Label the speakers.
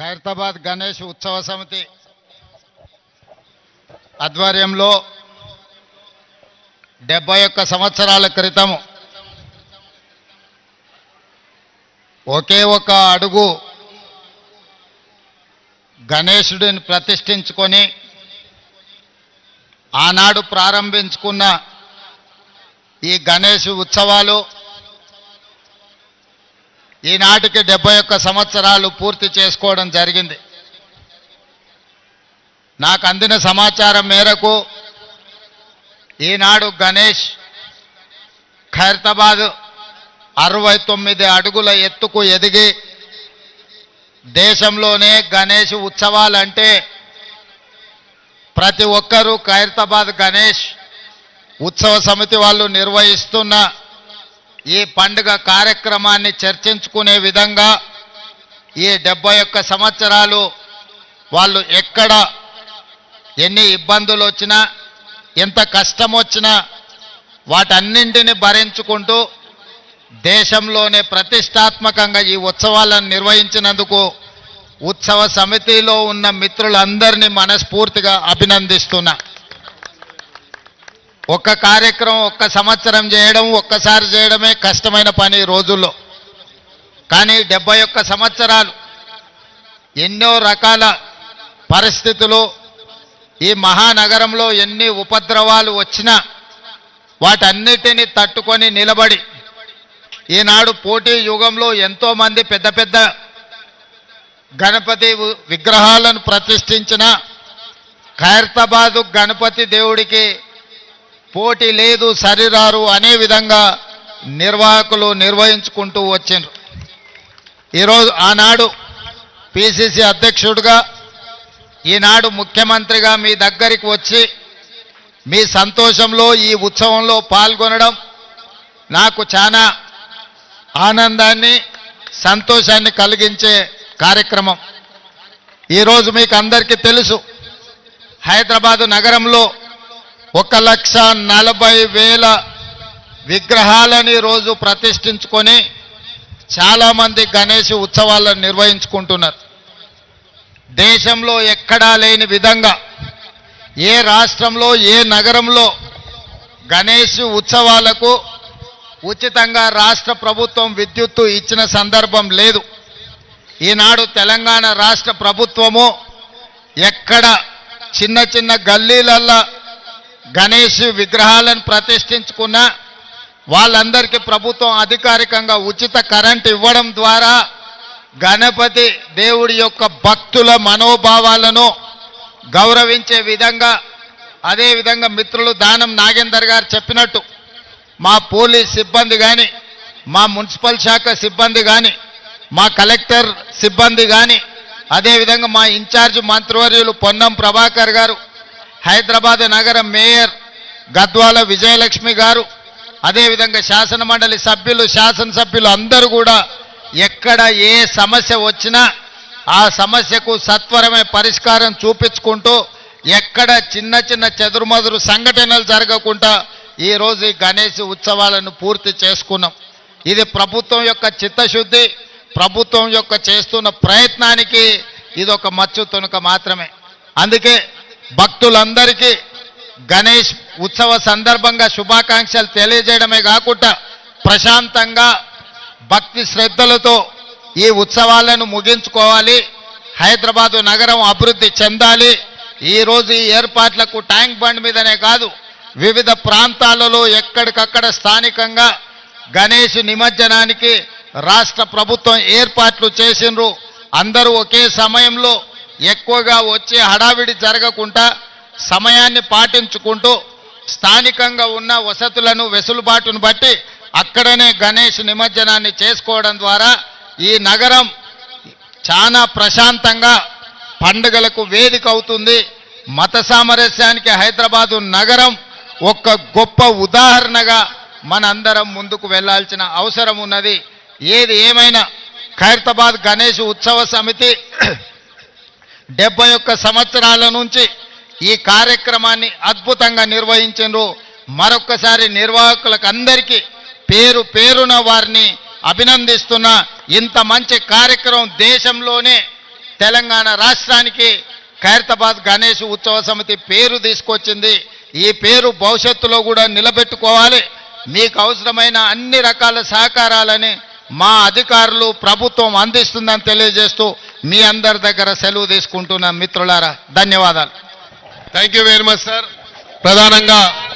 Speaker 1: ఖైరతాబాద్ గణేష్ ఉత్సవ సమితి ఆధ్వర్యంలో డెబ్బై ఒక్క సంవత్సరాల క్రితం ఒకే ఒక అడుగు గణేశుడిని ప్రతిష్ఠించుకొని ఆనాడు ప్రారంభించుకున్న ఈ గణేష్ ఉత్సవాలు ఈనాటికి డెబ్బై ఒక్క సంవత్సరాలు పూర్తి చేసుకోవడం జరిగింది. నాకు అందిన సమాచారం మేరకు ఈనాడు గణేష్ ఖైరతాబాద్ అరవై తొమ్మిది అడుగుల ఎత్తుకు ఎదిగి దేశంలోనే గణేష్ ఉత్సవాలంటే ప్రతి ఒక్కరూ ఖైరతాబాద్ గణేష్ ఉత్సవ సమితి వాళ్ళు నిర్వహిస్తున్న ఈ పండుగ కార్యక్రమాన్ని చర్చించుకునే విధంగా ఈ డెబ్బై ఒక్క సంవత్సరాలు వాళ్ళు ఎక్కడ ఎన్ని ఇబ్బందులు వచ్చినా ఎంత కష్టం వచ్చినా వాటన్నింటిని భరించుకుంటూ దేశంలోనే ప్రతిష్టాత్మకంగా ఈ ఉత్సవాలను నిర్వహించినందుకు ఉత్సవ సమితిలో ఉన్న మిత్రులందరినీ మనస్ఫూర్తిగా అభినందిస్తున్నా. ఒక్క కార్యక్రమం ఒక్క సంవత్సరం చేయడం ఒక్కసారి చేయడమే కష్టమైన పని రోజుల్లో. కానీ డెబ్బై ఒక్క సంవత్సరాలు ఎన్నో రకాల పరిస్థితులు ఈ మహానగరంలో ఎన్ని ఉపద్రవాలు వచ్చినా వాటన్నిటిని తట్టుకొని నిలబడి ఈనాడు పోటీ యుగంలో ఎంతోమంది పెద్ద పెద్ద గణపతి విగ్రహాలను ప్రతిష్ఠించిన ఖైరతాబాదు గణపతి దేవుడికి పోటీ లేదు సరిరారు అనే విధంగా నిర్వాహకులు నిర్వహించుకుంటూ వచ్చిండ్రు. ఈరోజు ఆనాడు పిసిసి అధ్యక్షుడిగా ఈనాడు ముఖ్యమంత్రిగా మీ దగ్గరికి వచ్చి మీ సంతోషంలో ఈ ఉత్సవంలో పాల్గొనడం నాకు చాలా ఆనందాన్ని సంతోషాన్ని కలిగించే కార్యక్రమం. ఈరోజు మీకు అందరికీ తెలుసు హైదరాబాదు నగరంలో ఒక లక్ష నలభై వేల విగ్రహాలని రోజు ప్రతిష్ఠించుకొని చాలామంది గణేష్ ఉత్సవాలను నిర్వహించుకుంటున్నారు. దేశంలో ఎక్కడా లేని విధంగా ఏ రాష్ట్రంలో ఏ నగరంలో గణేష్ ఉత్సవాలకు ఉచితంగా రాష్ట్ర ప్రభుత్వం విద్యుత్తు ఇచ్చిన సందర్భం లేదు. ఈనాడు తెలంగాణ రాష్ట్ర ప్రభుత్వము ఎక్కడ చిన్న చిన్న గల్లీలల్లా గణేష్ విగ్రహాలను ప్రతిష్ఠించుకున్న వాళ్ళందరికీ ప్రభుత్వం అధికారికంగా ఉచిత కరెంట్ ఇవ్వడం ద్వారా గణపతి దేవుడి యొక్క భక్తుల మనోభావాలను గౌరవించే విధంగా అదేవిధంగా మిత్రులు దానం నాగేందర్ గారు చెప్పినట్టు మా పోలీస్ సిబ్బంది కానీ మా మున్సిపల్ శాఖ సిబ్బంది కానీ మా కలెక్టర్ సిబ్బంది కానీ అదేవిధంగా మా ఇన్ఛార్జ్ మంత్రివర్యులు పొన్నం ప్రభాకర్ గారు హైదరాబాద్ నగర మేయర్ గద్వాల విజయలక్ష్మి గారు అదేవిధంగా శాసనమండలి సభ్యులు శాసనసభ్యులు అందరూ కూడా ఎక్కడ ఏ సమస్య వచ్చినా ఆ సమస్యకు సత్వరమే పరిష్కారం చూపించుకుంటూ ఎక్కడ చిన్న చిన్న చెదురుమదురు సంఘటనలు జరగకుండా ఈరోజు ఈ గణేష్ ఉత్సవాలను పూర్తి చేసుకున్నాం. ఇది ప్రభుత్వం యొక్క చిత్తశుద్ధి ప్రభుత్వం యొక్క చేస్తున్న ప్రయత్నానికి ఇది ఒక మచ్చు తునక మాత్రమే. అందుకే భక్తులందరికీ గణేష్ ఉత్సవ సందర్భంగా శుభాకాంక్షలు తెలియజేయడమే కాకుండా ప్రశాంతంగా భక్తి శ్రద్ధలతో ఈ ఉత్సవాలను ముగించుకోవాలి. హైదరాబాదు నగరం అభివృద్ధి చెందాలి. ఈరోజు ఈ ఏర్పాట్లకు ట్యాంక్ బండ్ మీదనే కాదు వివిధ ప్రాంతాలలో ఎక్కడికక్కడ స్థానికంగా గణేష్ నిమజ్జనానికి రాష్ట్ర ప్రభుత్వం ఏర్పాట్లు చేసిండ్రు. అందరూ ఒకే సమయంలో ఎక్కువగా వచ్చి హడావిడి జరగకుండా సమయాన్ని పాటించుకుంటూ స్థానికంగా ఉన్న వసతులను వెసులుబాటును బట్టి అక్కడనే గణేష్ నిమజ్జనాన్ని చేసుకోవడం ద్వారా ఈ నగరం చాలా ప్రశాంతంగా పండుగలకు వేదిక అవుతుంది. మత సామరస్యానికి హైదరాబాదు నగరం ఒక గొప్ప ఉదాహరణగా మనందరం ముందుకు వెళ్ళాల్సిన అవసరం ఉన్నది. ఏది ఏమైనా ఖైరతాబాద్ గణేష్ ఉత్సవ సమితి డెబ్బై ఒక్క సంవత్సరాల నుంచి ఈ కార్యక్రమాన్ని అద్భుతంగా నిర్వహించారు మరొక్కసారి నిర్వాహకులకు అందరికీ పేరు పేరున వారిని అభినందిస్తున్నా. ఇంత మంచి కార్యక్రమం దేశంలోనే తెలంగాణ రాష్ట్రానికి ఖైరతాబాద్ గణేష్ ఉత్సవ సమితి పేరు తీసుకొచ్చింది. ఈ పేరు భవిష్యత్తులో కూడా నిలబెట్టుకోవాలి. మీకు అవసరమైన అన్ని రకాల సహకారాలని మా అధికారులు ప్రభుత్వం అందిస్తుందని తెలియజేస్తూ మీ అందరి దగ్గర సెలవు తీసుకుంటున్న మిత్రులారా. ధన్యవాదాలు.
Speaker 2: Thank you very much sir ప్రధానంగా